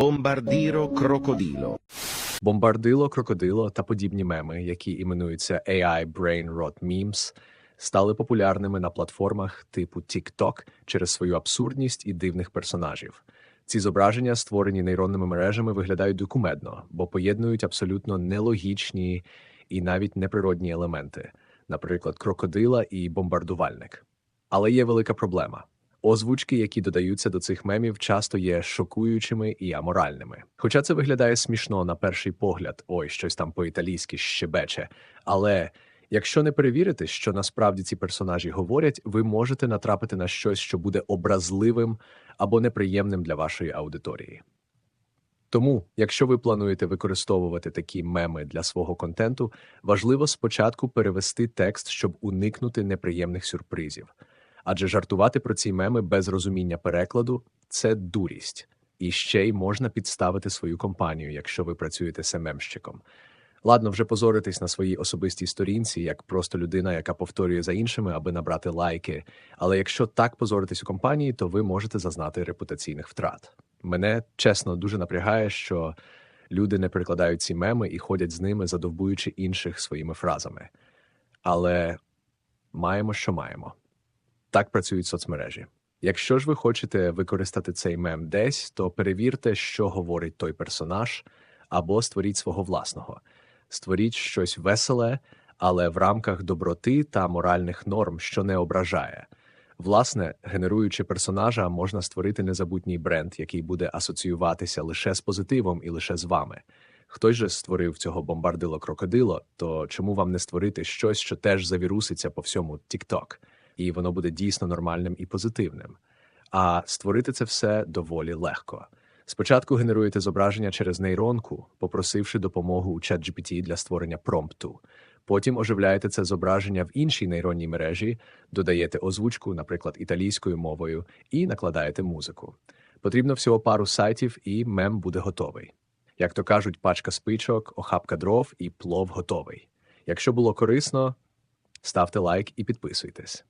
Bombardiro crocodilo. Бомбардило, крокодило та подібні меми, які іменуються AI Brain Rot Memes, стали популярними на платформах типу TikTok через свою абсурдність і дивних персонажів. Ці зображення, створені нейронними мережами, виглядають докумедно, бо поєднують абсолютно нелогічні і навіть неприродні елементи, наприклад, крокодила і бомбардувальник. Але є велика проблема. Озвучки, які додаються до цих мемів, часто є шокуючими і аморальними. Хоча це виглядає смішно на перший погляд, ой, щось там по-італійськи щебече. Але якщо не перевірити, що насправді ці персонажі говорять, ви можете натрапити на щось, що буде образливим або неприємним для вашої аудиторії. Тому, якщо ви плануєте використовувати такі меми для свого контенту, важливо спочатку перевести текст, щоб уникнути неприємних сюрпризів. Адже жартувати про ці меми без розуміння перекладу це дурість, і ще й можна підставити свою компанію, якщо ви працюєте СММщиком. Ладно, вже позоритись на своїй особистій сторінці, як просто людина, яка повторює за іншими, аби набрати лайки. Але якщо так позоритись у компанії, то ви можете зазнати репутаційних втрат. Мене чесно дуже напрягає, що люди не перекладають ці меми і ходять з ними, задовбуючи інших своїми фразами. Але маємо, що маємо. Так працюють соцмережі. Якщо ж ви хочете використати цей мем десь, то перевірте, що говорить той персонаж, або створіть свого власного. Створіть щось веселе, але в рамках доброти та моральних норм, що не ображає. Власне, генеруючи персонажа, можна створити незабутній бренд, який буде асоціюватися лише з позитивом і лише з вами. Хтось же створив цього бомбардило крокодило, то чому вам не створити щось, що теж завіруситься по всьому TikTok? І воно буде дійсно нормальним і позитивним. А створити це все доволі легко. Спочатку генеруєте зображення через нейронку, попросивши допомогу у ChatGPT для створення промпту. Потім оживляєте це зображення в іншій нейронній мережі, додаєте озвучку, наприклад, італійською мовою, і накладаєте музику. Потрібно всього пару сайтів, і мем буде готовий. Як то кажуть, пачка спичок, охапка дров і плов готовий. Якщо було корисно, ставте лайк і підписуйтесь.